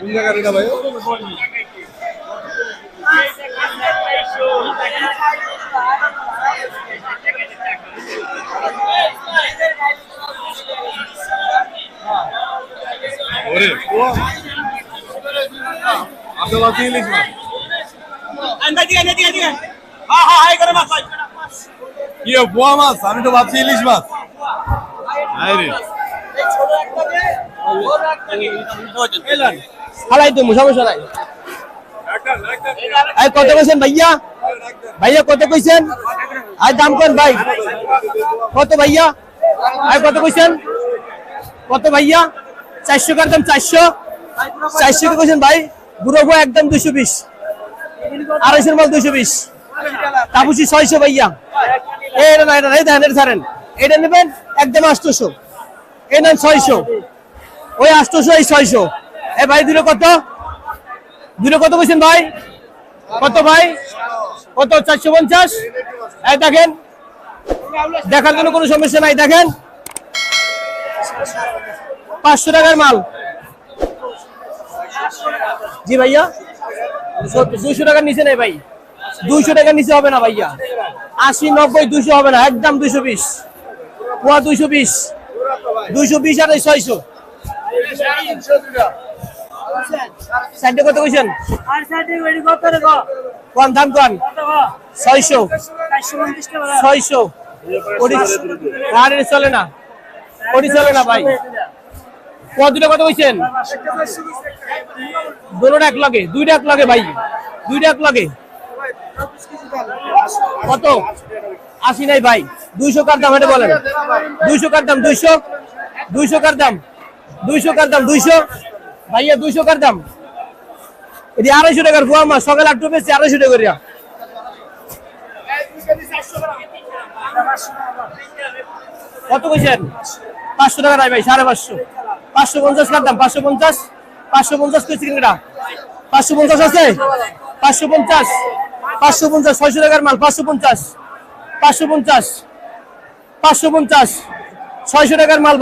Un gagarrina mayor, no me কোন জায়গার এটা ভাই ওরে আপনার বাচ্চা ইলিশ মাছ কি ও, পোয়া মাছ আমি তো ভাবছি ইলিশ মাছ আরে হালাই তো সমস্যা নাই আই কত কইছেন ভাইয়া ভাইয়া কত কইছেন আই দাম কোন ভাই কত ভাইয়া আই কত কইছেন কত ভাইয়া চারশো কার দাম চারশো। চারশো কে কইছেন ভাই? বউ একদম দুশো বিশ। আড়াইশোর মাল দুশো বিশ। তাপুসি ছয়শো ভাইয়া। এটা না এটা না, দেখেন এটা ছাড়েন এটা নেবেন একদম আটশোশো। এই নেন ছয়শো। ওই আটশোশো এই ছয়শো। এ ভাই দুটো কত? দুটো কত কইছেন ভাই? কত ভাই? কত চারশো পঞ্চাশ? এই দেখেন। দেখার জন্য কোনো সমস্যা নাই দেখেন। পাঁচশো টাকার মাল। জি ভাইয়া। দুইশো টাকার নিচে নেই ভাই। দুইশো টাকার নিচে হবে না ভাইয়া। আশি, নব্বই, দুইশো হবে না। একদম দুইশো বিশ। পোয়া দুইশো বিশ। দুইশো বিশ আর ছয়শো। সাইডে কত কইছেন? কোন, দাম কোন? ছয়শো। 450 ছয়শো চলে না। ওটি চলে না ভাই। কত দুটো কত কইছেন দুটোটা এক লাগে, দুইটা এক লাগে ভাই, দুইটা এক লাগে। কত? আশি নাই ভাই, দুইশো কার দাম এটা বলেন। দুইশো কার দাম, দুইশো? দুইশো কার দাম? দুইশো কার দাম, দুইশো? ভাইয়া, দুইশো কার দাম? এটি আড়াইশো টাকার ফুয়া মাছ, সকালে আটটু বেশি আড়াইশো টাকা করিয়া। কত কইছেন? পাঁচশো টাকা নাই ভাই, সাড়ে পাঁচশো। পাঁচশো পঞ্চাশ কার পাঁচশো পঞ্চাশ? পাঁচশো পঞ্চাশ কিনা পাঁচশো পঞ্চাশ আছে? পাঁচশো পঞ্চাশ। পাঁচশো পঞ্চাশ, ছয়শো টাকার মাল, পাঁচশো পঞ্চাশ। পাঁচশো পঞ্চাশ। পাঁচশো পঞ্চাশ। ছয়শো টাকার মাল